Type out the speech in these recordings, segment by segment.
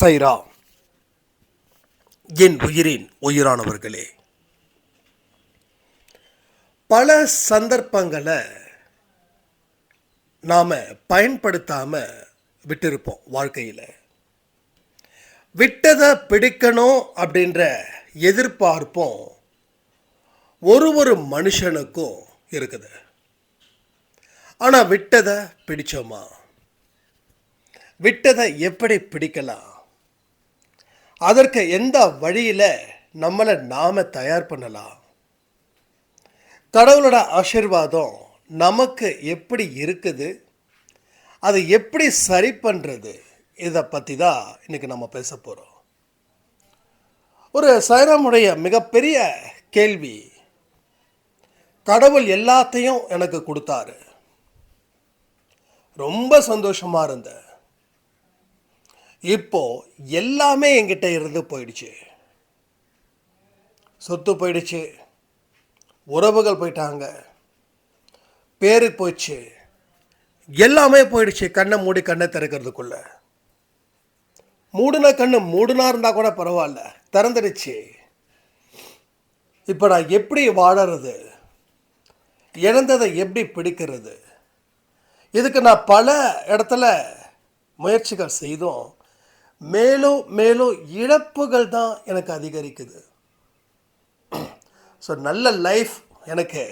சைரா. என் உயிரின் உயிரானவர்களே பல சந்தர்ப்பங்களை நாம் பயன்படுத்தாமல் விட்டிருப்போம் வாழ்க்கையில். விட்டதை பிடிக்கணும் அப்படின்ற எதிர்பார்ப்பும் ஒரு ஒரு மனுஷனுக்கும் இருக்குது. ஆனால் விட்டதை பிடிச்சோமா? விட்டதை எப்படி பிடிக்கலாம்? அதற்கு எந்த வழியில் நம்மளை நாம் தயார் பண்ணலாம்? கடவுளோட ஆசீர்வாதம் நமக்கு எப்படி இருக்குது? அதை எப்படி சரி பண்ணுறது இதை பற்றி தான் இன்றைக்கி நம்ம பேச போகிறோம் ஒரு சைராமுடைய மிகப்பெரிய கேள்வி கடவுள் எல்லாத்தையும் எனக்கு கொடுத்தாரு. ரொம்ப சந்தோஷமாக இருந்தேன். இப்போது எல்லாமே என்கிட்ட இருந்து போயிடுச்சு. சொத்து போயிடுச்சு. உறவுகள் போயிட்டாங்க. பேரு போயிடுச்சு எல்லாமே போயிடுச்சு. கண்ணை மூடி கண்ணை திறக்கிறதுக்குள்ள. மூடின கண்ணு மூடினா இருந்தால் கூட பரவாயில்ல. திறந்துடுச்சு. இப்போ நான் எப்படி வாழறது? இழந்ததை எப்படி பிடிக்கிறது? இதுக்கு நான் பல இடத்துல முயற்சிகள் செய்தும். மேலும் மேலும் இழப்புகள் தான் எனக்கு அதிகரிக்குது. ஸோ நல்ல லைஃப் எனக்கு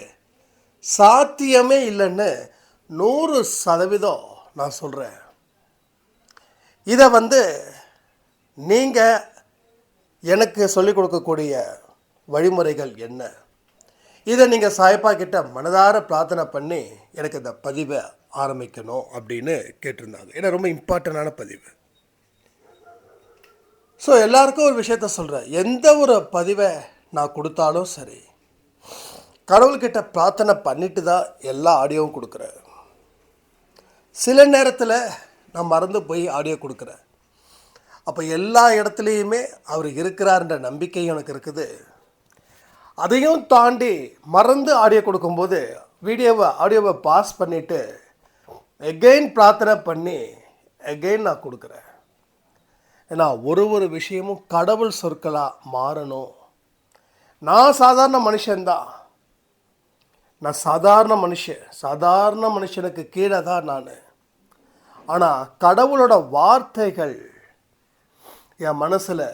சாத்தியமே இல்லைன்னு நூறு சதவீதம் நான் சொல்கிறேன் இதை வந்து நீங்கள் எனக்கு சொல்லிக் கொடுக்கக்கூடிய வழிமுறைகள் என்ன? இதை நீங்கள் சாய்ப்பா கிட்ட மனதார பிரார்த்தனை பண்ணி எனக்கு இந்த பதிவை ஆரம்பிக்கணும் அப்படின்னு கேட்டிருந்தாங்க. ஏன்னா ரொம்ப இம்பார்ட்டண்டான பதிவு. ஸோ எல்லாருக்கும் ஒரு விஷயத்த சொல்கிறேன் எந்த ஒரு பதிவை நான் கொடுத்தாலும் சரி கடவுள்கிட்ட பிரார்த்தனை பண்ணிட்டு தான் எல்லா ஆடியோவும் கொடுக்குறேன். சில நேரத்தில் நான் மறந்து போய் ஆடியோ கொடுக்குறேன். அப்போ எல்லா இடத்துலையுமே அவர் இருக்கிறார்ன்ற நம்பிக்கை எனக்கு இருக்குது. அதையும் தாண்டி மறந்து ஆடியோ கொடுக்கும்போது வீடியோவை ஆடியோவை பாஸ் பண்ணிவிட்டு எகெயின் பிரார்த்தனை பண்ணி எகெயின் நான் கொடுக்குறேன். ஏன்னா ஒரு ஒரு விஷயமும் கடவுள் சொற்களாக மாறணும். நான் சாதாரண மனுஷன்தான் நான் சாதாரண மனுஷன். சாதாரண மனுஷனுக்கு கீழே தான் நான். ஆனால் கடவுளோட வார்த்தைகள் என் மனசில்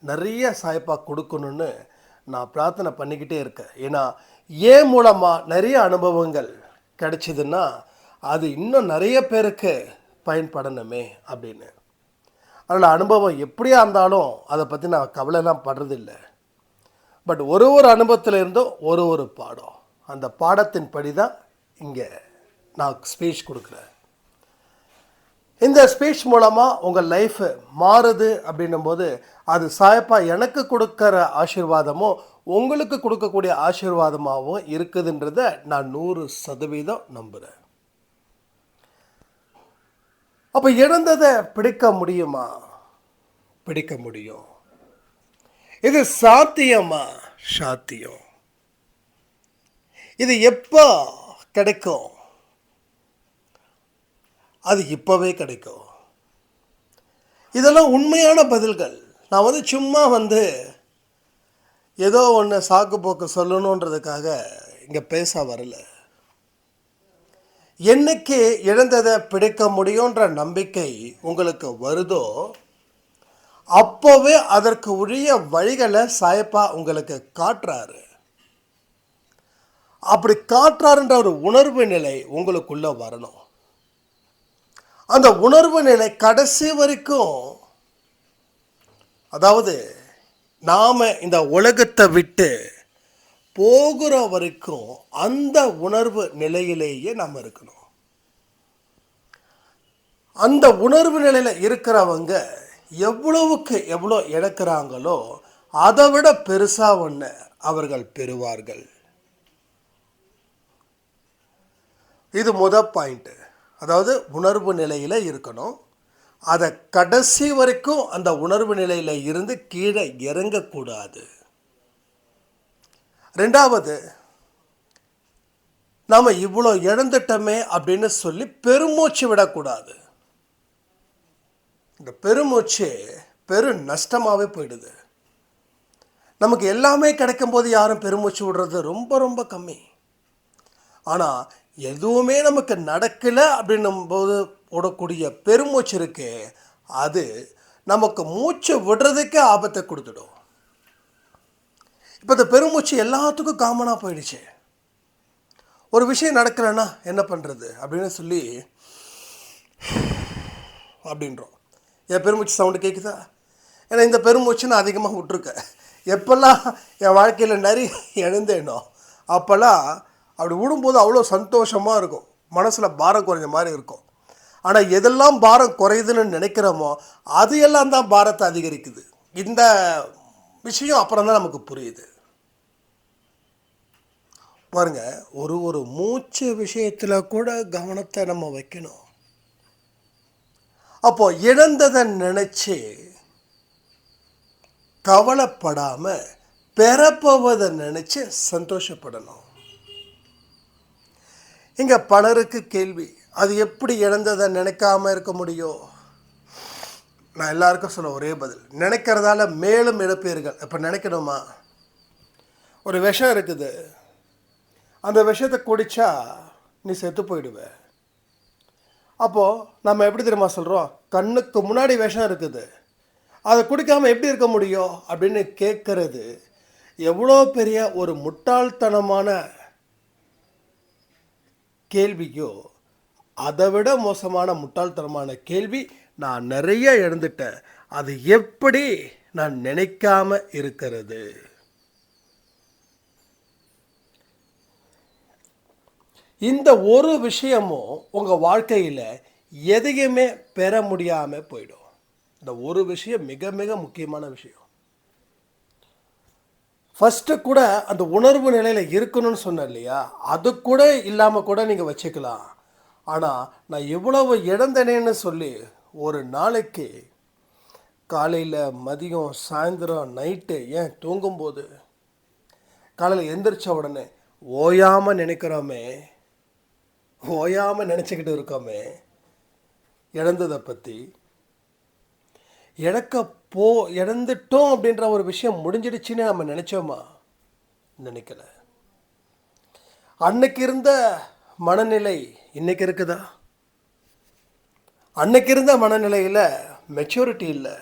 நிறைய சாய்ப்பாக கொடுக்கணும்னு நான் பிரார்த்தனை பண்ணிக்கிட்டே இருக்கேன். ஏன்னா ஏன் மூலமாக நிறைய அனுபவங்கள் கிடைச்சிதுன்னா அது இன்னும் நிறைய பேருக்கு பயன்படணுமே அப்படின்னு. அதனால் அனுபவம் எப்படியா இருந்தாலும் அதை பற்றி நான் கவலைலாம் படுறதில்லை. பட் ஒரு ஒரு அனுபவத்தில் இருந்தும் ஒரு ஒரு பாடம். அந்த பாடத்தின் படி தான் இங்கே நான் ஸ்பீச் கொடுக்குறேன். இந்த ஸ்பீச் மூலமாக உங்கள் லைஃபு மாறுது அப்படின்னும் போது அது சாயப்பா எனக்கு கொடுக்குற ஆசீர்வாதமும் உங்களுக்கு கொடுக்கக்கூடிய ஆசீர்வாதமாகவும் இருக்குதுன்றத நான் நூறு சதவீதம் நம்புகிறேன் அப்போ இழந்ததை பிடிக்க முடியுமா? பிடிக்க முடியும். இது சாத்தியமா? சாத்தியம். இது எப்போ கிடைக்கும்? அது இப்போவே கிடைக்கும். இதெல்லாம் உண்மையான பதில்கள். நான் வந்து சும்மா வந்து ஏதோ ஒன்று சாக்கு போக்கு சொல்லணுன்றதுக்காக இங்கே பேச வரலை. என்னைக்கு இழந்ததை பிடிக்க முடியுன்ற நம்பிக்கை உங்களுக்கு வருதோ அப்போவே அதற்கு உரிய வழிகளை சாயப்பா உங்களுக்கு காட்டுறாரு. அப்படி காட்டுறாருன்ற ஒரு உணர்வு நிலை உங்களுக்குள்ளே வரணும். அந்த உணர்வு நிலை கடைசி வரைக்கும் அதாவது நாம் இந்த உலகத்தை விட்டு போகிற வரைக்கும் அந்த உணர்வு நிலையிலேயே நம்ம இருக்கணும். அந்த உணர்வு நிலையில் இருக்கிறவங்க எவ்வளவுக்கு எவ்வளோ இழக்கிறாங்களோ அதை விட பெருசாக ஒன்று அவர்கள் பெறுவார்கள். இது முத பாயிண்ட்டு அதாவது உணர்வு நிலையில் இருக்கணும். அதை கடைசி வரைக்கும் அந்த உணர்வு நிலையில் இருந்து கீழே இறங்கக்கூடாது. ரெண்டாவது நாம் இவ்வளோ இழந்துட்டோமே அப்படின்னு சொல்லி பெருமூச்சு விடக்கூடாது. இந்த பெருமூச்சு பெரு நஷ்டமாகவே போயிடுது. நமக்கு எல்லாமே கிடைக்கும் போது யாரும் பெருமூச்சு விடுறது ரொம்ப ரொம்ப கம்மி. ஆனால் எதுவுமே நமக்கு நடக்கலை அப்படின்னும் போது விடக்கூடிய பெருமூச்சு இருக்கு அது நமக்கு மூச்சு விடுறதுக்கே ஆபத்தை கொடுத்துடும். இப்போ இந்த பெருமூச்சு எல்லாத்துக்கும் காமனாக போயிடுச்சு. ஒரு விஷயம் நடக்கலைன்னா என்ன பண்ணுறது அப்படின்னு சொல்லி அப்படின்றோம். என் பெருமூச்சு சவுண்டு கேட்குதா ஏன்னா இந்த பெருமூச்சு நான் அதிகமாக விட்ருக்கேன் எப்போல்லாம் என் வாழ்க்கையில் நிறைய எழுந்தேனோ அப்போல்லாம் அப்படி விடும்போது அவ்வளோ சந்தோஷமாக இருக்கும். மனசில் பாரம் குறைஞ்ச மாதிரி இருக்கும். ஆனால் எதெல்லாம் பாரம் குறையுதுன்னு நினைக்கிறோமோ அது எல்லாம் தான் பாரத்தை அதிகரிக்குது. இந்த விஷயம் அப்புறம் தான் நமக்கு புரியுது. பாருங்க ஒரு ஒரு மூச்சு விஷயத்தில் கூட கவனத்தை நம்ம வைக்கணும். அப்போ இழந்ததை நினச்சி கவலைப்படாமல் பெறப்போவதை நினச்சி சந்தோஷப்படணும். இங்கே பலருக்கு கேள்வி அது எப்படி இழந்ததை நினைக்காம இருக்க முடியும்? நான் எல்லாருக்கும் சொல்ல ஒரே பதில் நினைக்கிறதால மேலும் இழப்பீர்கள். இப்போ நினைக்கணுமா? ஒரு விஷம் இருக்குது. அந்த விஷயத்தை குடித்தா நீ செத்து போயிடுவ. அப்போது நம்ம எப்படி தெரியுமா சொல்கிறோம் கண்ணுக்கு முன்னாடி விஷம் இருக்குது. அதை குடிக்காமல் எப்படி இருக்க முடியும்? அப்படின்னு கேட்கறது எவ்வளோ பெரிய ஒரு முட்டாள்தனமான கேள்வியோ அதை விட மோசமான முட்டாள்தனமான கேள்வி நான் நிறைய எழுந்துட்டேன். அது எப்படி நான் நினைக்காம இருக்கிறது? இந்த ஒரு விஷயமும் உங்கள் வாழ்க்கையில் எதையுமே பெற முடியாமல் போயிடும். இந்த ஒரு விஷயம் மிக மிக முக்கியமான விஷயம். ஃபஸ்ட்டு கூட அந்த உணர்வு நிலையில் இருக்கணும்னு சொன்னேன் இல்லையா? அது கூட இல்லாமல் கூட நீங்கள் வச்சுக்கலாம். ஆனால் நான் எவ்வளவு இழந்தனேன்னு சொல்லி ஒரு நாளைக்கு காலையில் மதியம் சாயந்தரம் நைட்டு ஏன் தூங்கும்போது? காலையில் எந்திரிச்ச உடனே ஓயாமல் நினைக்கிறோமே ஓயாமல் நினச்சிக்கிட்டு இருக்கோமே. இழந்ததை பற்றி இழக்க போ இழந்துட்டோம் அப்படின்ற ஒரு விஷயம் முடிஞ்சிடுச்சுன்னு நம்ம நினச்சோமா? நினைக்கல. அன்னைக்கு இருந்த மனநிலை இன்னைக்கு இருக்குதா? அன்னைக்கு இருந்த மனநிலையில் மெச்சூரிட்டி இல்லை.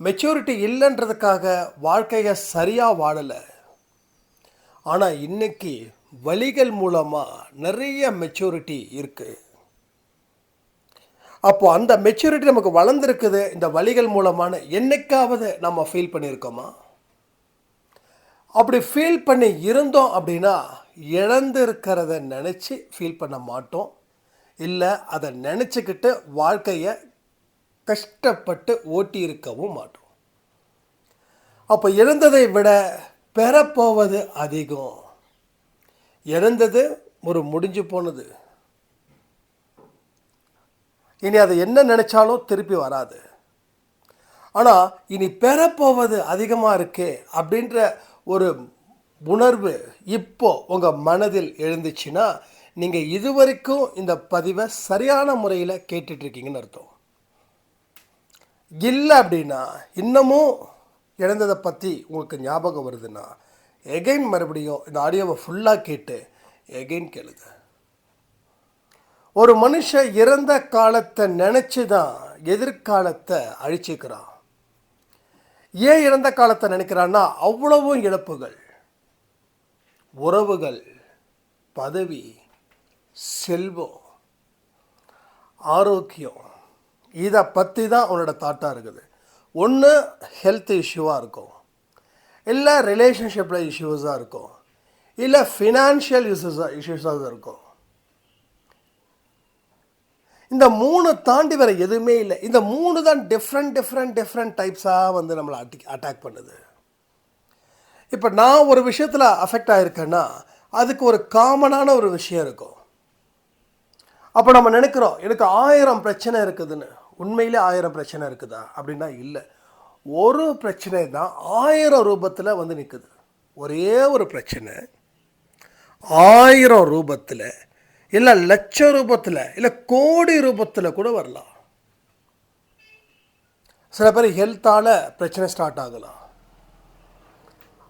மெச்சூரிட்டி இல்லைன்றதுக்காக வாழ்க்கையை சரியாக வாழலை. ஆனால் இன்னைக்கு வழிகள் மூலமாக நிறைய மெச்சூரிட்டி இருக்குது அப்போது அந்த மெச்சூரிட்டி நமக்கு வளர்ந்துருக்குது இந்த வழிகள் மூலமான என்னைக்காவது நம்ம ஃபீல் பண்ணியிருக்கோமா? அப்படி ஃபீல் பண்ணி இருந்தோம் அப்படின்னா இழந்துருக்கிறத நினச்சி ஃபீல் பண்ண மாட்டோம். இல்லை அதை நினச்சிக்கிட்டு வாழ்க்கையை கஷ்டப்பட்டு ஓட்டி இருக்கவும் மாட்டோம். அப்போ இழந்ததை விட பெறப்போவது அதிகம். இழந்தது ஒரு முடிஞ்சு போனது. இனி அதை என்ன நினைச்சாலும் திருப்பி வராது. ஆனால் இனி பெறப்போவது அதிகமாக இருக்கே அப்படின்ற ஒரு உணர்வு இப்போ உங்கள் மனதில் எழுந்துச்சுன்னா நீங்கள் இதுவரைக்கும் இந்த பதிவை சரியான முறையில் கேட்டுட்ருக்கீங்கன்னு அர்த்தம். இல்லை அப்படின்னா இன்னமும் இழந்ததை பற்றி உங்களுக்கு ஞாபகம் வருதுன்னா எகைன் மறுபடியும் இந்த ஆடியோவை ஃபுல்லாக கேட்டு எகைன் கேளுங்க. ஒரு மனுஷன் இறந்த காலத்தை நினச்சி தான் எதிர்காலத்தை அழிச்சிக்கிறான். ஏன் இறந்த காலத்தை நினைக்கிறான்னா அவ்வளவும் இழப்புகள் உறவுகள் பதவி செல்வம் ஆரோக்கியம் இதை பற்றி தான் அவனோட தாட்டாக இருக்குது. ஒன்று ஹெல்த் இஷ்யூவாக இருக்கும். இல்லை ரிலேஷன்ஷிப்பில் இஷ்யூஸாக இருக்கும். இல்லை ஃபினான்ஷியல் இஷ்யூஸாக இஷ்யூஸாக இருக்கும். இந்த மூணு தாண்டி வேறு எதுவுமே இல்லை. இந்த மூணு தான் டிஃப்ரெண்ட் டிஃப்ரெண்ட் டிஃப்ரெண்ட் டைப்ஸாக வந்து நம்மளை அட்டி அட்டாக் பண்ணுது. இப்போ நான் ஒரு விஷயத்தில் அஃபெக்ட் ஆகிருக்கேன்னா அதுக்கு ஒரு காமனான ஒரு விஷயம் இருக்கும். அப்போ நம்ம நினைக்கிறோம் எனக்கு ஆயிரம் பிரச்சனை இருக்குதுன்னு. உண்மையிலே ஆயிரம் பிரச்சனை இருக்குதா? அப்படின்னா இல்லை. ஒரு பிரச்சனை தான் ஆயிரம் ரூபத்தில் வந்து நிற்குது ஒரே ஒரு பிரச்சனை. ஆயிரம் ரூபத்தில் இல்லை லட்ச ரூபத்தில் இல்லை கோடி ரூபத்தில் கூட வரலாம். சில பேர் ஹெல்த்தால் பிரச்சனை ஸ்டார்ட் ஆகலாம்.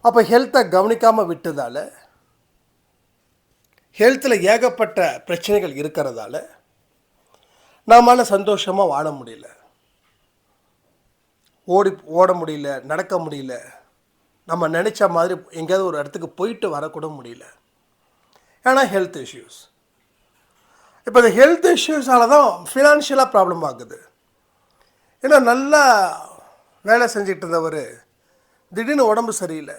அப்போ ஹெல்த்தை கவனிக்காமல் விட்டதால் ஹெல்த்தில் ஏகப்பட்ட பிரச்சனைகள் இருக்கிறதால நம்மளால் சந்தோஷமாக வாழ முடியல. ஓடி ஓட முடியல நடக்க முடியல. நம்ம நினச்ச மாதிரி எங்கேயாவது ஒரு இடத்துக்கு போயிட்டு வரக்கூட முடியல. ஏன்னா ஹெல்த் இஷ்யூஸ் இப்போ இந்த ஹெல்த் இஷ்யூஸால் தான் ஃபினான்ஷியலாக ப்ராப்ளம் ஆகுது. ஏன்னா நல்லா வேலை செஞ்சுட்டு இருந்தவர் திடீர்னு உடம்பு சரியில்லை.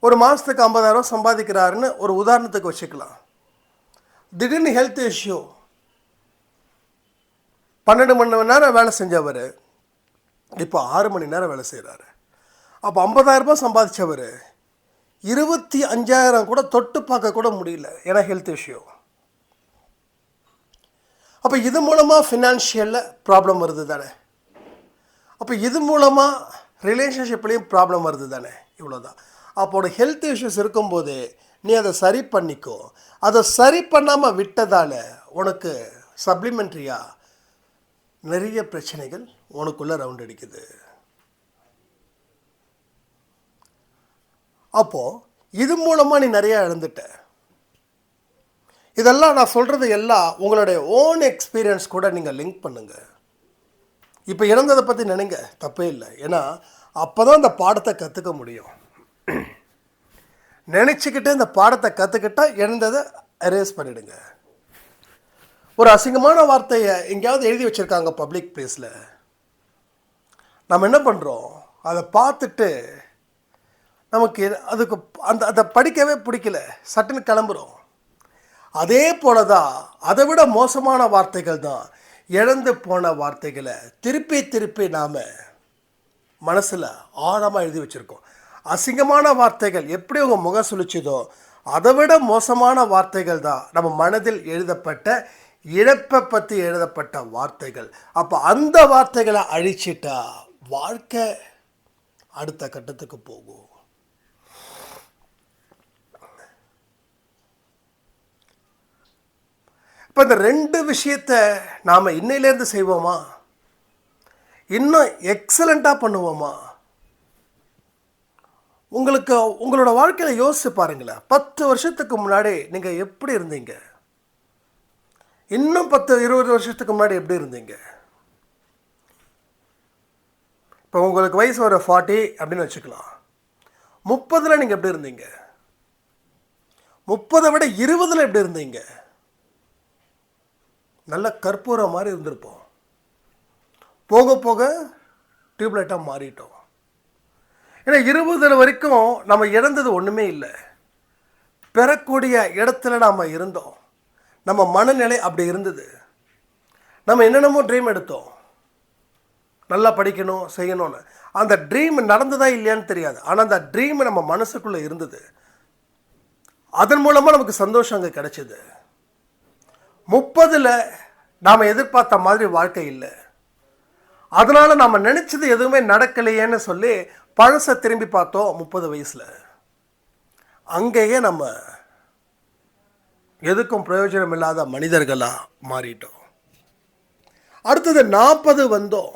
ஒரு மாதத்துக்கு ஐம்பதாயிரம் சம்பாதிக்கிறாருன்னு ஒரு உதாரணத்துக்கு வச்சுக்கலாம். திடீர்னு ஹெல்த் இஷ்யூ பன்னெண்டு மணி நேரம் வேலை செஞ்சவர் இப்போ ஆறு மணி நேரம் வேலை செய்கிறாரு அப்போ ஐம்பதாயிரம் ரூபாய் சம்பாதிச்சவர் இருபத்தி அஞ்சாயிரம் கூட தொட்டு பார்க்க கூட முடியல. ஏன்னா ஹெல்த் இஷ்யூ அப்போ இது மூலமாக ஃபினான்ஷியலில் ப்ராப்ளம் வருது தானே? அப்போ இது மூலமாக ரிலேஷன்ஷிப்லேயும் ப்ராப்ளம் வருது தானே? இவ்வளோதான் அப்போட ஹெல்த் இஷ்யூஸ் இருக்கும்போது நீ அதை சரி பண்ணிக்கோ. அதை சரி பண்ணாமல் விட்டதால் உனக்கு சப்ளிமெண்ட்ரியாக நிறைய பிரச்சனைகள் உனக்குள்ளே ரவுண்ட் அடிக்குது. அப்போது இது மூலமாக நீ நிறையா இழந்துட்ட. இதெல்லாம் நான் சொல்கிறது எல்லாம் உங்களுடைய ஓன் எக்ஸ்பீரியன்ஸ் கூட நீங்கள் லிங்க் பண்ணுங்கள் இப்போ இறந்ததை பற்றி நினைங்க தப்பே இல்லை. ஏன்னா அப்போ தான் இந்த பாடத்தை கற்றுக்க முடியும். நினச்சிக்கிட்டு இந்த பாடத்தை கற்றுக்கிட்டால் இழந்ததை அரேஸ் பண்ணிவிடுங்க ஒரு அசிங்கமான வார்த்தையை எங்கேயாவது எழுதி வச்சுருக்காங்க பப்ளிக் பிளேஸில் நம்ம என்ன பண்ணுறோம் அதை பார்த்துட்டு நமக்கு அதுக்கு அந்த அதை படிக்கவே பிடிக்கல. சட்டுன்னு கிளம்புறோம். அதே போல தான் அதை விட மோசமான வார்த்தைகள் தான் இழந்து போன வார்த்தைகளை திருப்பி திருப்பி நாம் மனசில் ஆழமாக எழுதி வச்சுருக்கோம். அசிங்கமான வார்த்தைகள் எப்படி உங்கள் முகம் சுழிச்சதோ அதை விட மோசமான வார்த்தைகள் தான் நம்ம மனதில் எழுதப்பட்ட இழப்பை பற்றி எழுதப்பட்ட வார்த்தைகள். அப்போ அந்த வார்த்தைகளை அழிச்சிட்டா வாழ்க்கை அடுத்த கட்டத்துக்கு போகும். இப்போ இந்த ரெண்டு விஷயத்த நாம் இன்னையிலேருந்து செய்வோமா? இன்னும் எக்ஸலண்ட்டாக பண்ணுவோமா? உங்களுக்கு உங்களோட வாழ்க்கையில் யோசிச்சு பாருங்களேன். பத்து வருஷத்துக்கு முன்னாடி நீங்கள் எப்படி இருந்தீங்க? இன்னும் பத்து இருபது வருஷத்துக்கு முன்னாடி எப்படி இருந்தீங்க? இப்போ உங்களுக்கு வயசு ஒரு ஃபார்ட்டி அப்படின்னு வச்சுக்கலாம். முப்பதில் நீங்கள் எப்படி இருந்தீங்க? முப்பதை விட இருபதில் எப்படி இருந்தீங்க? நல்ல கற்பூரம் மாதிரி இருந்திருப்போம். போக போக டியூப்லைட்டாக மாறிட்டோம். ஏன்னா இருபதில் வரைக்கும் நம்ம இழந்தது ஒன்றுமே இல்லை. பெறக்கூடிய இடத்துல நாம் இருந்தோம். நம்ம மனநிலை அப்படி இருந்தது. நம்ம என்னென்னமோ ட்ரீம் எடுத்தோம். நல்லா படிக்கணும் செய்யணும்னு. அந்த ட்ரீம் நடந்ததா இல்லையான்னு தெரியாது. ஆனால் அந்த ட்ரீம் நம்ம மனசுக்குள்ளே இருந்தது. அதன் மூலமாக நமக்கு சந்தோஷம் அங்கே கிடைச்சிது. முப்பதில் நாம் எதிர்பார்த்த மாதிரி வாழ்க்கை இல்லை. அதனால் நம்ம நினச்சது எதுவுமே நடக்கலையேன்னு சொல்லி பழசை திரும்பி பார்த்தோம் முப்பது வயசில். அங்கேயே நம்ம எதுக்கும் பிரயோஜனம் இல்லாத மனிதர்களாக மாறிட்டோம். அடுத்தது நாற்பது வந்தோம்.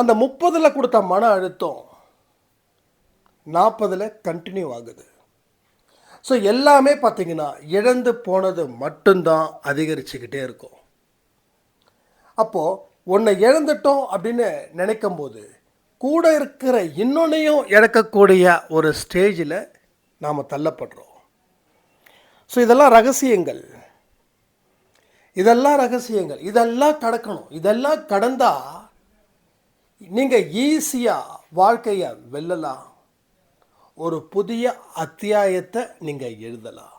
அந்த முப்பதில் கொடுத்த மன அழுத்தம் நாற்பதில் கண்டினியூ ஆகுது. ஸோ எல்லாமே பார்த்தீங்கன்னா இழந்து போனது மட்டும்தான் அதிகரிச்சுக்கிட்டே இருக்கும். அப்போது உன்னை இழந்துட்டோம் அப்படின்னு நினைக்கும் போது கூட இருக்கிற இன்னொன்னையும் இழக்கக்கூடிய ஒரு ஸ்டேஜில் நாம் தள்ளப்படுறோம். ஸோ இதெல்லாம் ரகசியங்கள். இதெல்லாம் ரகசியங்கள். இதெல்லாம் கடக்கணும். இதெல்லாம் கடந்தால் நீங்கள் ஈஸியாக வாழ்க்கையை வெல்லலாம். ஒரு புதிய அத்தியாயத்தை நீங்கள் எழுதலாம்.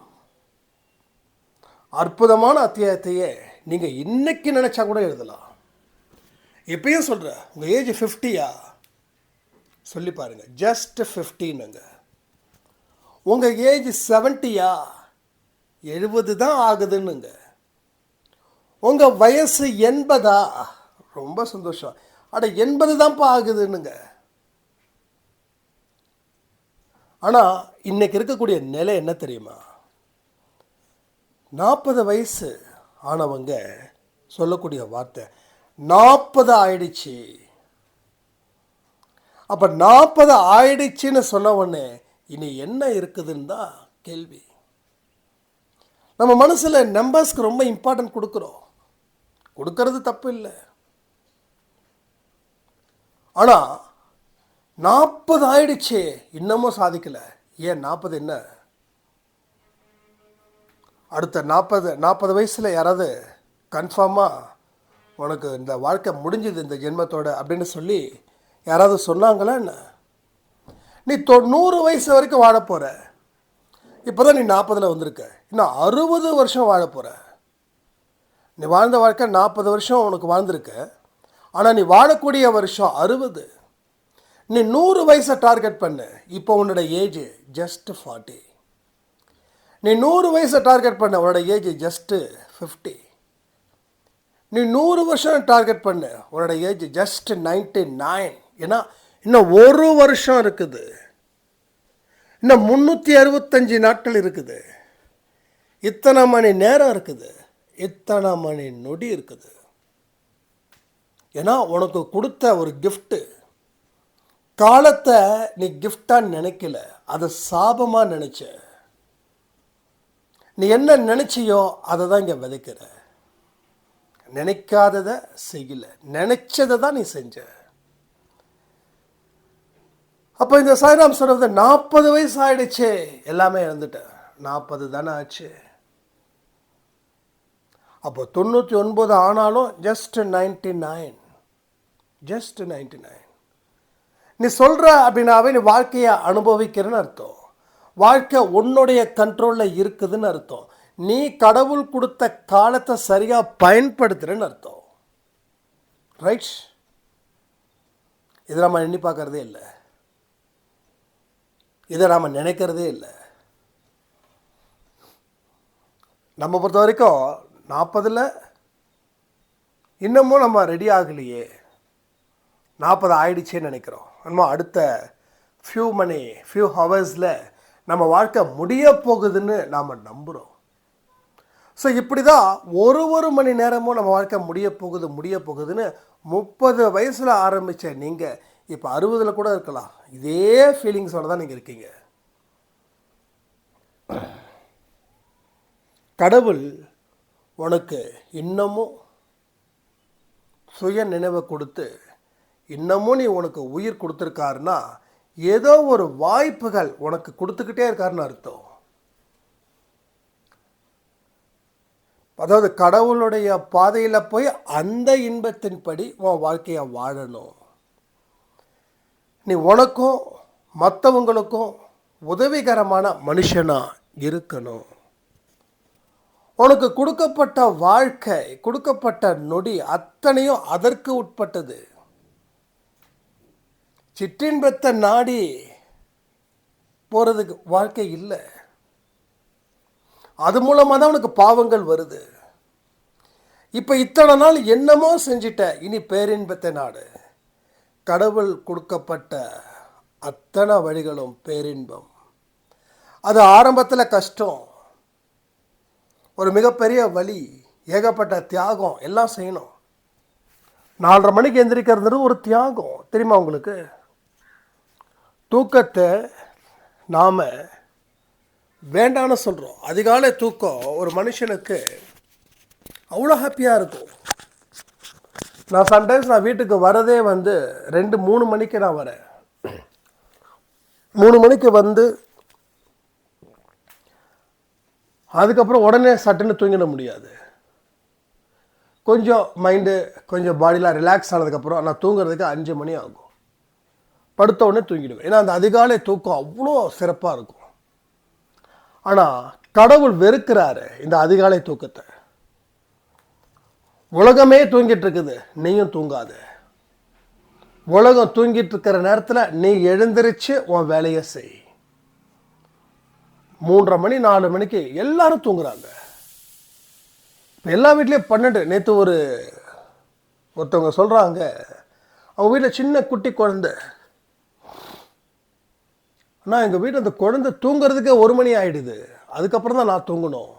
அற்புதமான அத்தியாயத்தையே நீங்கள் இன்னைக்கு நினச்சா கூட எழுதலாம். இப்பயும் சொல்கிற உங்கள் ஏஜ் ஃபிஃப்டியா சொல்லி பாருங்கள் ஜஸ்ட் ஃபிஃப்டின்னுங்க உங்கள் ஏஜ் செவன்ட்டியா எழுபது தான் ஆகுதுன்னுங்க. உங்கள் வயசு எண்பதா? ரொம்ப சந்தோஷம். அட எண்பது தான்ப்பா ஆகுதுன்னுங்க. ஆனால் இன்னைக்கு இருக்கக்கூடிய நிலை என்ன தெரியுமா? நாற்பது வயசு ஆனவங்க சொல்லக்கூடிய வார்த்தை நாற்பது ஆயிடுச்சு. அப்போ நாற்பது ஆயிடுச்சுன்னு சொன்ன உடனே இனி என்ன இருக்குதுன்னு தான் கேள்வி. நம்ம மனசில் நம்பர்ஸ்க்கு ரொம்ப இம்பார்ட்டன்ட் கொடுக்குறோம். கொடுக்கறது தப்பு இல்லை. ஆனால் நாற்பது ஆயிடுச்சு இன்னமும் சாதிக்கலை. ஏன் நாற்பது என்ன? அடுத்த நாற்பது நாற்பது வயசில் யாராவது கன்ஃபார்மாக உனக்கு இந்த வாழ்க்கை முடிஞ்சுது இந்த ஜென்மத்தோட அப்படின்னு சொல்லி யாராவது சொன்னாங்களா என்ன? நீ தொண்ணூறு வயசு வரைக்கும் வாழ போகிற இப்போ தான் நீ நாற்பதில் வந்திருக்க. நான் அறுபது வருஷம் வாழ போகிறேன் நீ வாழ்ந்த வாழ்க்கை நாற்பது வருஷம் உனக்கு வாழ்ந்திருக்க. ஆனால் நீ வாழக்கூடிய வருஷம் அறுபது. நீ நூறு வயசை டார்கெட் பண்ணு. இப்போ உன்னோட ஏஜ் ஜஸ்ட் ஃபார்ட்டி நீ நூறு வயசை டார்கெட் பண்ண. உன்னோட ஏஜ் ஜஸ்ட்டு ஃபிஃப்டி நீ நூறு வருஷம் டார்கெட் பண்ணு. உன்னோட ஏஜ் ஜஸ்ட் நைன்டி நைன் ஏன்னா இன்னும் ஒரு வருஷம் இருக்குது. இன்னும் முந்நூற்றி அறுபத்தஞ்சு நாட்கள் இருக்குது. இத்தனை மணி நேரம் இருக்குது. இத்தனை மணி நொடி இருக்குது. ஏன்னா உனக்கு கொடுத்த ஒரு கிஃப்ட்டு காலத்தை நீ கிஃப்டாக நினைக்கல. அதை சாபமாக நினச்ச. நீ என்ன நினச்சியோ அதை தான் இங்கே விதைக்கிற. நினைக்காததை செய்யல. நினச்சதை தான் நீ செஞ்ச. அப்போ இந்த சாய்ராம் சொல்கிறது நாற்பது வயசு ஆகிடுச்சே எல்லாமே இழந்துட்டேன் நாற்பது தானே ஆச்சு. அப்போ தொண்ணூற்றி ஒன்பது ஆனாலும் just ninety nine just ninety nine நீ சொல்கிற அப்படின்னாவே நீ வாழ்க்கையை அனுபவிக்கிறன்னு அர்த்தம். வாழ்க்கை உன்னுடைய கண்ட்ரோலில் இருக்குதுன்னு அர்த்தம். நீ கடவுள் கொடுத்த காலத்தை சரியாக பயன்படுத்துகிறேன்னு அர்த்தம். ரைட் இதை நம்ம எண்ணி பார்க்குறதே இல்லை. இதை நாம் நினைக்கிறதே இல்லை. நம்ம பொறுத்த வரைக்கும் நாற்பதில் இன்னமும் நம்ம ரெடி ஆகலையே. நாற்பது ஆயிடுச்சேன்னு நினைக்கிறோம். நம்ம அடுத்த ஃபியூ மணி ஃபியூ ஹவர்ஸில் நம்ம வாழ்க்கை முடிய போகுதுன்னு நாம் நம்புகிறோம் ஸோ இப்படி தான் ஒரு ஒரு மணி நேரமும் நம்ம வாழ்க்கை முடிய போகுது முடிய போகுதுன்னு முப்பது வயசில் ஆரம்பித்த நீங்கள் இப்போ அறுபதில் கூட இருக்கலாம். இதே ஃபீலிங்ஸோட தான் நீங்கள் இருக்கீங்க. கடவுள் உனக்கு இன்னமும் சுய நினைவை கொடுத்து இன்னமும் நீ உனக்கு உயிர் கொடுத்துருக்காருன்னா ஏதோ ஒரு வாய்ப்புகள் உனக்கு கொடுத்துக்கிட்டே இருக்காருன்னு அர்த்தம். அதாவது கடவுளுடைய பாதையில் போய் அந்த இன்பத்தின்படி உன் வாழ்க்கையை வாழணும். நீ உனக்கும் மற்றவங்களுக்கும் உதவிகரமான மனுஷனாக இருக்கணும். உனக்கு கொடுக்கப்பட்ட வாழ்க்கை கொடுக்கப்பட்ட நொடி அத்தனையும் அதற்கு உட்பட்டது. சிற்றின்பத்தை நாடி போகிறதுக்கு வாழ்க்கை இல்லை. அது மூலமாக தான் உனக்கு பாவங்கள் வருது. இப்போ இத்தனை நாள் என்னமோ செஞ்சிட்ட இனி பேரின்பத்தை நாடு. கடவுள் கொடுக்கப்பட்ட அத்தனை வழிகளும் பேரின்பம். அது ஆரம்பத்தில் கஷ்டம் ஒரு மிகப்பெரிய வழி ஏகப்பட்ட தியாகம் எல்லாம் செய்யணும். நாலரை மணிக்கு எந்திரிக்கிறது ஒரு தியாகம். தெரியுமா உங்களுக்கு? தூக்கத்தை நாம் வேண்டான்னு சொல்கிறோம் அதிகாலை தூக்கம் ஒரு மனுஷனுக்கு அவ்வளோ ஹாப்பியாக இருக்கும். நான் சம்டைம்ஸ் நான் வீட்டுக்கு வரதே வந்து ரெண்டு மூணு மணிக்கு நான் வரேன். மூணு மணிக்கு வந்து அதுக்கப்புறம் உடனே சட்டுன்னு தூங்கிட முடியாது. கொஞ்சம் மைண்டு கொஞ்சம் பாடிலாம் ரிலாக்ஸ் ஆனதுக்கப்புறம் நான் தூங்குறதுக்கு அஞ்சு மணி ஆகும். படுத்த உடனே தூங்கிடுவேன். ஏன்னா அந்த அதிகாலை தூக்கம் அவ்வளோ சிறப்பாக இருக்கும். ஆனால் கடவுள் வெறுக்கிறாரு இந்த அதிகாலை தூக்கத்தை. உலகமே தூங்கிட்டு இருக்குது நீயும் தூங்காத. உலகம் தூங்கிட்டு இருக்கிற நேரத்தில் நீ எழுந்திருச்சு உன் வேலையை செய். மூன்றரை மணி நாலு மணிக்கு எல்லாரும் தூங்குறாங்க. இப்போ எல்லா வீட்லேயும் பன்னெண்டு நேற்று ஒரு ஒருத்தவங்க சொல்கிறாங்க அவங்க வீட்டில் சின்ன குட்டி குழந்தை. ஆனால் எங்கள் வீட்டில் அந்த குழந்தை தூங்குறதுக்கே ஒரு மணி ஆகிடுது அதுக்கப்புறம் தான் நான் தூங்கணும்.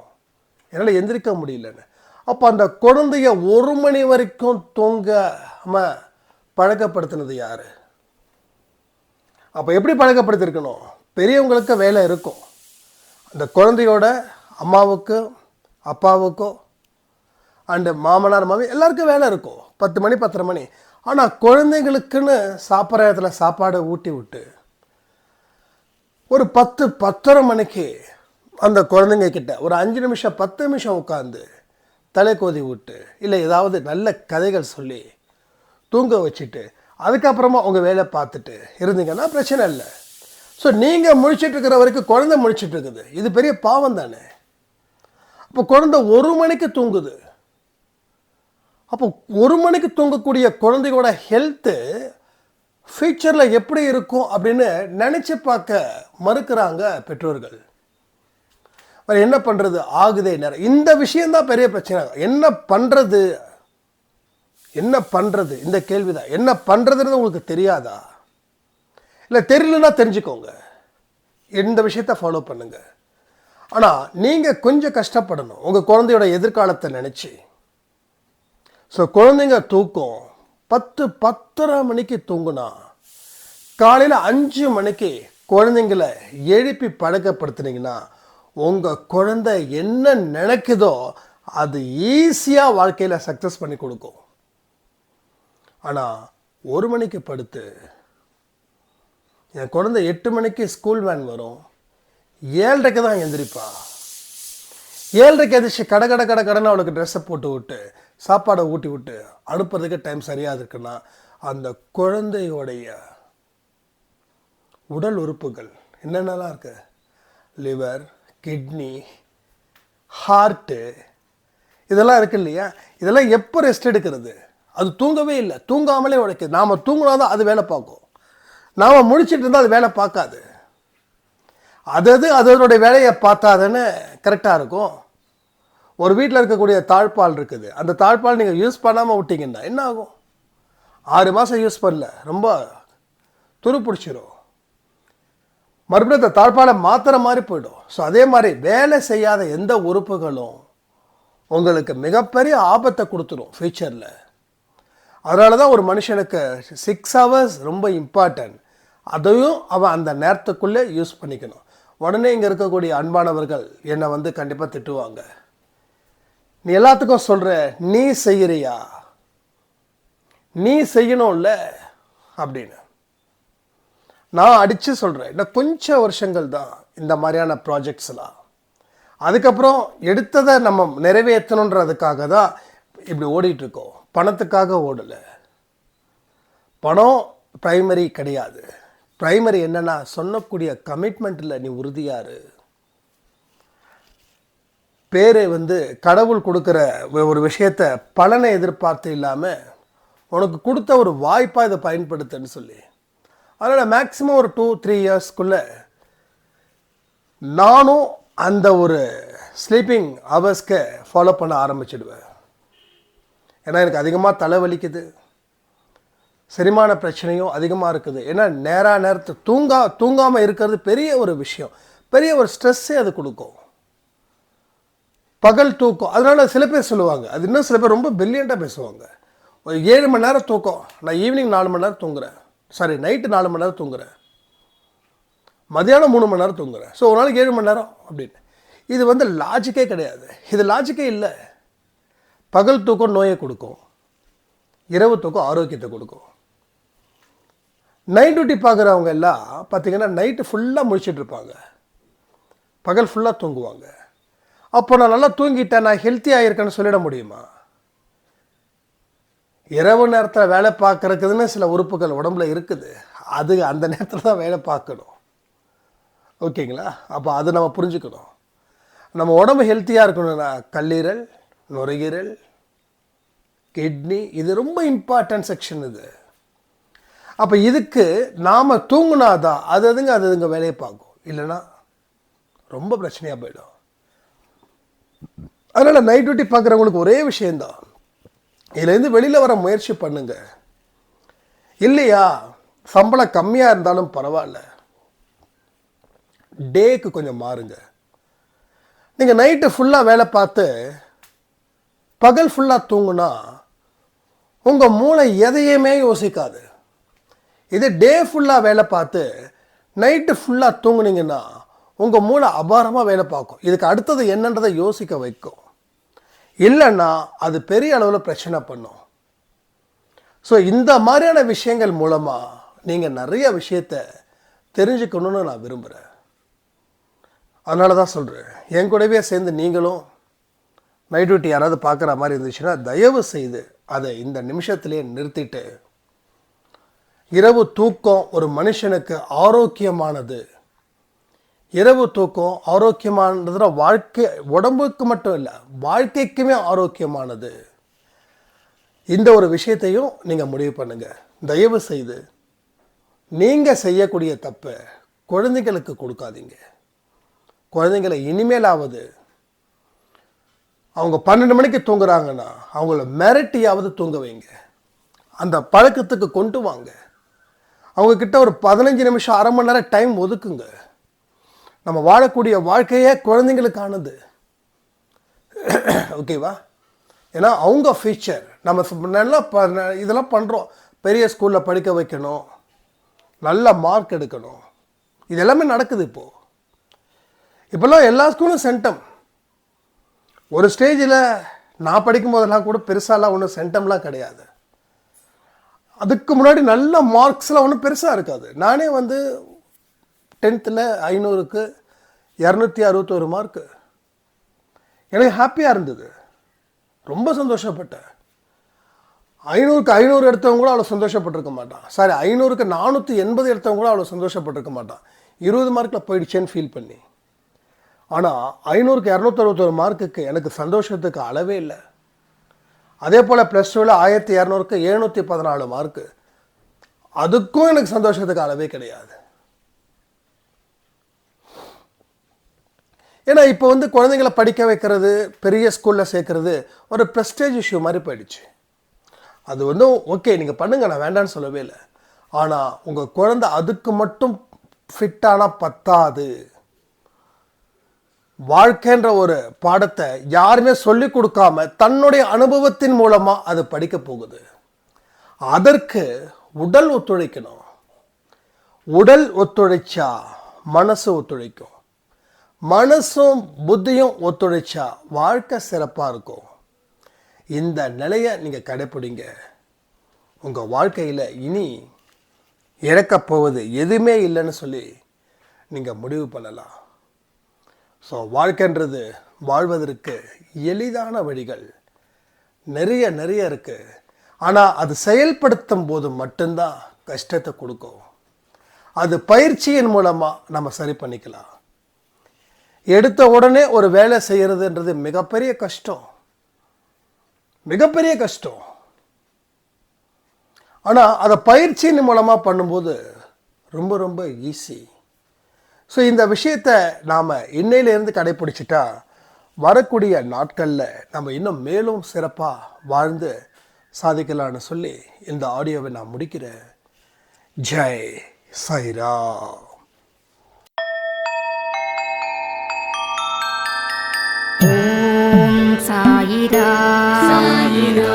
என்னால் எந்திரிக்க முடியலன்னு. அப்போ அந்த குழந்தைய ஒரு மணி வரைக்கும் தூங்காமல் பழக்கப்படுத்தினது யார்? அப்போ எப்படி பழக்கப்படுத்திருக்கணும்? பெரியவங்களுக்கு வேலை இருக்கும். அந்த குழந்தையோட அம்மாவுக்கு அப்பாவுக்கோ அண்டு மாமனார் மாமி எல்லாருக்கும் வேலை இருக்கும். பத்து மணி பத்தரை மணி. ஆனால் குழந்தைங்களுக்குன்னு சாப்பிட்ற இடத்துல சாப்பாடை ஊட்டி விட்டு ஒரு பத்து பத்தரை மணிக்கு அந்த குழந்தைங்க கிட்ட ஒரு அஞ்சு நிமிஷம் பத்து நிமிஷம் உட்காந்து தலை கோதி விட்டு இல்லை ஏதாவது நல்ல கதைகள் சொல்லி தூங்க வச்சுட்டு அதுக்கப்புறமா உங்கள் வேலை பார்த்துட்டு இருந்தீங்கன்னா பிரச்சனை இல்லை. ஸோ நீங்கள் முழிச்சிட்டு இருக்கிற வரைக்கும் குழந்தை முழிச்சிட்டு இருக்குது இது பெரிய பாவம் தானே? அப்போ குழந்தை ஒரு மணிக்கு தூங்குது. அப்போ ஒரு மணிக்கு தூங்கக்கூடிய குழந்தையோட ஹெல்த்து ஃபியூச்சரில் எப்படி இருக்கும் அப்படின்னு நினச்சி பார்க்க மறுக்கிறாங்க பெற்றோர்கள். வேறு என்ன பண்ணுறது ஆகுதே நேரம் இந்த விஷயந்தான் பெரிய பிரச்சனை. என்ன பண்ணுறது என்ன பண்ணுறது இந்த கேள்வி தான் என்ன பண்ணுறதுன்றது உங்களுக்கு தெரியாதா? இல்லை தெரியலன்னா தெரிஞ்சுக்கோங்க. இந்த விஷயத்த ஃபாலோ பண்ணுங்கள் ஆனால் நீங்கள் கொஞ்சம் கஷ்டப்படணும். உங்கள் குழந்தையோட எதிர்காலத்தை நினச்சி. ஸோ குழந்தைங்க தூக்கம். பத்து பத்தரை மணிக்கு தூங்குனா காலையில் அஞ்சு மணிக்கு குழந்தைங்களை எழுப்பி பழக்கப்படுத்துனீங்கன்னா உங்கள் குழந்தை என்ன நினைக்குதோ அது ஈஸியாக வாழ்க்கையில் சக்ஸஸ் பண்ணி கொடுக்கும். ஆனால் ஒரு மணிக்கு படுத்து என் குழந்தை எட்டு மணிக்கு ஸ்கூல் வேன் வரும். ஏழரைக்கு தான் எந்திரிப்பா. ஏழரைக்கு எதிர்ச்சி கடை கடை கடை கடைன்னு அவளுக்கு ட்ரெஸ்ஸை போட்டு விட்டு சாப்பாடை ஊட்டி விட்டு அனுப்புறதுக்கு டைம் சரியாக இருக்குன்னா அந்த குழந்தையோடைய உடல் உறுப்புகள் என்னென்னலாம் இருக்கு? லிவர் கிட்னி ஹார்ட்டு இதெல்லாம் இருக்கு இல்லையா? இதெல்லாம் எப்போ ரெஸ்ட் எடுக்கிறது? அது தூங்கவே இல்லை. தூங்காமலே உழைக்குது. நாம் தூங்கினா தான் அது வேலை பார்க்கும். நாம் முடிச்சுட்டு இருந்தால் அது வேலை பார்க்காது. அது அது அதனுடைய வேலையை பார்த்தாதானே கரெக்டாக இருக்கும். ஒரு வீட்டில் இருக்கக்கூடிய தாழ்பால் இருக்குது. அந்த தாழ்பால் நீங்கள் யூஸ் பண்ணாமல் விட்டீங்கன்னா என்ன ஆகும்? ஆறு மாதம் யூஸ் பண்ணல. ரொம்ப துரு பிடிச்சிரும். மறுபடியும் அந்த தாழ்பாலை மாத்திர மாதிரி போயிடும். ஸோ அதே மாதிரி வேலை செய்யாத எந்த உறுப்புகளும் உங்களுக்கு மிகப்பெரிய ஆபத்தை கொடுத்துரும் ஃப்யூச்சரில் அதனால தான் ஒரு மனுஷனுக்கு சிக்ஸ் ஹவர்ஸ் ரொம்ப இம்பார்ட்டன்ட் அதையும் அவன் அந்த நேரத்துக்குள்ளே யூஸ் பண்ணிக்கணும். உடனே இங்கே இருக்கக்கூடிய அன்பானவர்கள் என்னை வந்து கண்டிப்பாக திட்டுவாங்க. நீ எல்லாத்துக்கும் சொல்கிற நீ செய்கிறியா நீ செய்யணும்ல? அப்படின்னு. நான் அடித்து சொல்கிறேன் இன்னும் கொஞ்சம் வருஷங்கள் தான் இந்த மாதிரியான ப்ராஜெக்ட்ஸ்லாம் அதுக்கப்புறம் எடுத்ததை நம்ம நிறைவேற்றணுன்றதுக்காக தான் இப்படி ஓடிட்டுருக்கோம் பணத்துக்காக ஓடலை. பணம் ப்ரைமரி கிடையாது. ப்ரைமரி என்னன்னா சொல்லக்கூடிய கமிட்மெண்ட்டில் நீ உறுதியாரு. பேர் வந்து கடவுள் கொடுக்குற ஒரு விஷயத்த பலனை எதிர்பார்த்து இல்லாமல் உனக்கு கொடுத்த ஒரு வாய்ப்பாக இதை பயன்படுத்துன்னு சொல்லி. அதனால் மேக்ஸிமம் ஒரு டூ த்ரீ இயர்ஸ்க்குள்ளே நானும் அந்த ஒரு ஸ்லீப்பிங் ஹவர்ஸ்க்கு ஃபாலோ பண்ண ஆரம்பிச்சிடுவேன். ஏன்னா எனக்கு அதிகமாக தலைவலிக்குது. செரிமான பிரச்சனையும் அதிகமாக இருக்குது. ஏன்னா நேராக நேரத்து தூங்கா தூங்காமல் இருக்கிறது பெரிய ஒரு விஷயம். பெரிய ஒரு ஸ்ட்ரெஸ்ஸே அது கொடுக்கும். பகல் தூக்கம். அதனால் சில பேர் சொல்லுவாங்க. அது இன்னும் சில பேர் ரொம்ப பில்லியண்ட்டாக பேசுவாங்க. ஒரு ஏழு மணி நேரம் தூக்கம். நான் ஈவினிங் நாலு மணி நேரம் தூங்குறேன். சாரி நைட்டு நாலு மணி நேரம் தூங்குறேன். மதியானம் மூணு மணி நேரம் தூங்குறேன். ஸோ ஒரு நாளைக்கு ஏழு மணி நேரம் அப்படின்னு. இது வந்து லாஜிக்கே கிடையாது. இது லாஜிக்கே இல்லை. பகல் தூக்கம் நோயை கொடுக்கும். இரவு தூக்கம் ஆரோக்கியத்தை கொடுக்கும். நைட் டியூட்டி பார்க்குறவங்க எல்லாம் பார்த்தீங்கன்னா நைட்டு ஃபுல்லாக முழிச்சிட்டு இருப்பாங்க. பகல் ஃபுல்லாக தூங்குவாங்க. அப்போ நான் நல்லா தூங்கிட்டேன் நான் ஹெல்த்தியாக இருக்கேன்னு சொல்லிட முடியுமா? இரவு நேரத்தில் வேலை பார்க்குறதுக்குன்னு சில உறுப்புகள் உடம்புல இருக்குது. அது அந்த நேரத்தில் தான் வேலை பார்க்கணும். ஓகேங்களா? அப்போ அது நம்ம புரிஞ்சுக்கணும். நம்ம உடம்பு ஹெல்த்தியாக இருக்கணும்னா கல்லீரல் நுரையீரல் கிட்னி இது ரொம்ப இம்பார்ட்டன்ட் செக்ஷன் இது. அப்போ இதுக்கு நாம் தூங்குனாதான் அது அதுங்க அது அதுங்க வேலையை பார்க்கும்? இல்லைன்னா ரொம்ப பிரச்சனையாக போயிடும். அதனால் நைட் டியூட்டி பார்க்குறவங்களுக்கு ஒரே விஷயந்தான் இதுலேருந்து வெளியில் வர முயற்சி பண்ணுங்க. இல்லையா? சம்பளம் கம்மியாக இருந்தாலும் பரவாயில்ல. டேக்கு கொஞ்சம் மாறுங்க. நீங்கள் நைட்டு ஃபுல்லாக வேலை பார்த்து பகல் ஃபுல்லாக தூங்குனா உங்கள் மூளை எதையுமே யோசிக்காது. இதே டே ஃபுல்லாக வேலை பார்த்து நைட்டு ஃபுல்லாக தூங்குனீங்கன்னா உங்கள் மூளை அபாரமாக வேலை பார்க்கும். இதுக்கு அடுத்தது என்னன்றதை யோசிக்க வைக்கும். இல்லைன்னா அது பெரிய அளவில் பிரச்சனை பண்ணும். ஸோ இந்த மாதிரியான விஷயங்கள் மூலமாக நீங்கள் நிறைய விஷயத்த தெரிஞ்சுக்கணும்னு நான் விரும்புகிறேன் அதனால தான் சொல்கிறேன் என் கூடவே சேர்ந்து நீங்களும் நைட் டியூட்டி யாராவது பார்க்குற மாதிரி இருந்துச்சுன்னா தயவு செய்து அதை இந்த நிமிஷத்துலேயே நிறுத்திட்டு இரவு தூக்கம் ஒரு மனுஷனுக்கு ஆரோக்கியமானது. இரவு தூக்கம் ஆரோக்கியமானதுல வாழ்க்கை உடம்புக்கு மட்டும் இல்லை வாழ்க்கைக்குமே ஆரோக்கியமானது. இந்த ஒரு விஷயத்தையும் நீங்கள் முடிவு பண்ணுங்க. தயவு செய்து நீங்கள் செய்யக்கூடிய தப்பை குழந்தைங்களுக்கு கொடுக்காதீங்க. குழந்தைங்களை இனிமேலாவது அவங்க பன்னெண்டு மணிக்கு தூங்குறாங்கன்னா அவங்கள மிரட்டியாவது தூங்க வைங்க. அந்த பழக்கத்துக்கு கொண்டு வாங்க. அவங்கக்கிட்ட ஒரு பதினஞ்சு நிமிஷம் அரை மணி நேரம் டைம் ஒதுக்குங்க. நம்ம வாழக்கூடிய வாழ்க்கையே குழந்தைங்களுக்கானது. ஓகேவா ஏன்னா அவங்க ஃபியூச்சர் நம்ம நல்லா ப இதெல்லாம் பண்ணுறோம் பெரிய ஸ்கூலில் படிக்க வைக்கணும். நல்ல மார்க் எடுக்கணும். இது எல்லாமே நடக்குது இப்போது இப்போல்லாம் எல்லா ஸ்கூலும் சென்டம் ஒரு ஸ்டேஜில் நான் படிக்கும் போதெல்லாம் கூட பெருசாலாம் ஒன்றும் சென்டம்லாம் கிடையாது. அதுக்கு முன்னாடி நல்ல மார்க்ஸ்லாம் ஒன்றும் பெருசாக இருக்காது. நானே வந்து டென்த்தில் ஐநூறுக்கு இரநூத்தி அறுபத்தோரு மார்க்கு. எனக்கு ஹாப்பியாக இருந்தது. ரொம்ப சந்தோஷப்பட்டேன். ஐநூறுக்கு ஐநூறு எடுத்தவங்க கூட அவ்வளோ சந்தோஷப்பட்டிருக்க மாட்டான். சாரி ஐநூறுக்கு நானூற்றி எண்பது எடுத்தவங்க கூட அவ்வளோ சந்தோஷப்பட்டிருக்க மாட்டான். இருபது மார்க்கில் போயிடுச்சேன்னு ஃபீல் பண்ணி. ஆனால் ஐநூறுக்கு இரநூத்தறுபத்தொரு மார்க்குக்கு எனக்கு சந்தோஷத்துக்கு அளவே இல்லை. அதே போல் ப்ளஸ் டூவில் ஆயிரத்தி இரநூறுக்கு எழுநூற்றி பதினாலு மார்க்கு அதுக்கும் எனக்கு சந்தோஷத்துக்கு அளவே கிடையாது. ஏன்னா இப்போ வந்து குழந்தைங்கள படிக்க வைக்கிறது பெரிய ஸ்கூலில் சேர்க்குறது ஒரு ப்ரெஸ்டேஜ் இஷ்யூ மாதிரி போயிடுச்சு. அது வந்து ஓகே நீங்கள் பண்ணுங்கள் நான் வேண்டான்னு சொல்லவே இல்லை. ஆனால் உங்கள் குழந்தை அதுக்கு மட்டும் ஃபிட்டானால் பத்தாது. வாழ்க்கைன்ற ஒரு பாடத்தை யாருமே சொல்லி கொடுக்காம தன்னுடைய அனுபவத்தின் மூலமாக அது படிக்க போகுது. அதற்கு உடல் ஒத்துழைக்கணும். உடல் ஒத்துழைச்சா மனசு ஒத்துழைக்கும். மனசும் புத்தியும் ஒத்துழைச்சா வாழ்க்கை சிறப்பாக இருக்கும். இந்த நிலையை நீங்கள் கடைப்பிடிங்க. உங்கள் வாழ்க்கையில் இனி இறக்கப்போவது எதுவுமே இல்லைன்னு சொல்லி நீங்கள் முடிவு பண்ணலாம். ஸோ வாழ்க்கைன்றது வாழ்வதற்கு எளிதான வழிகள். நிறைய நிறைய இருக்குது ஆனால் அது செயல்படுத்தும் போது மட்டும்தான் கஷ்டத்தை கொடுக்கும். அது பயிற்சியின் மூலமாக நம்ம சரி பண்ணிக்கலாம். எடுத்த உடனே ஒரு வேலை செய்கிறதுன்றது மிகப்பெரிய கஷ்டம். மிகப்பெரிய கஷ்டம். ஆனால் அதை பயிற்சியின் மூலமாக பண்ணும்போது ரொம்ப ரொம்ப ஈஸி ஸோ இந்த விஷயத்தை நாம் இன்னையிலேருந்து கடைப்பிடிச்சிட்டா வரக்கூடிய நாட்களில் நம்ம இன்னும் மேலும் சிறப்பாக வாழ்ந்து சாதிக்கலாம்னு சொல்லி இந்த ஆடியோவை நான் முடிக்கிறேன் ஜெய் சைரா சாயிரா சாயிரா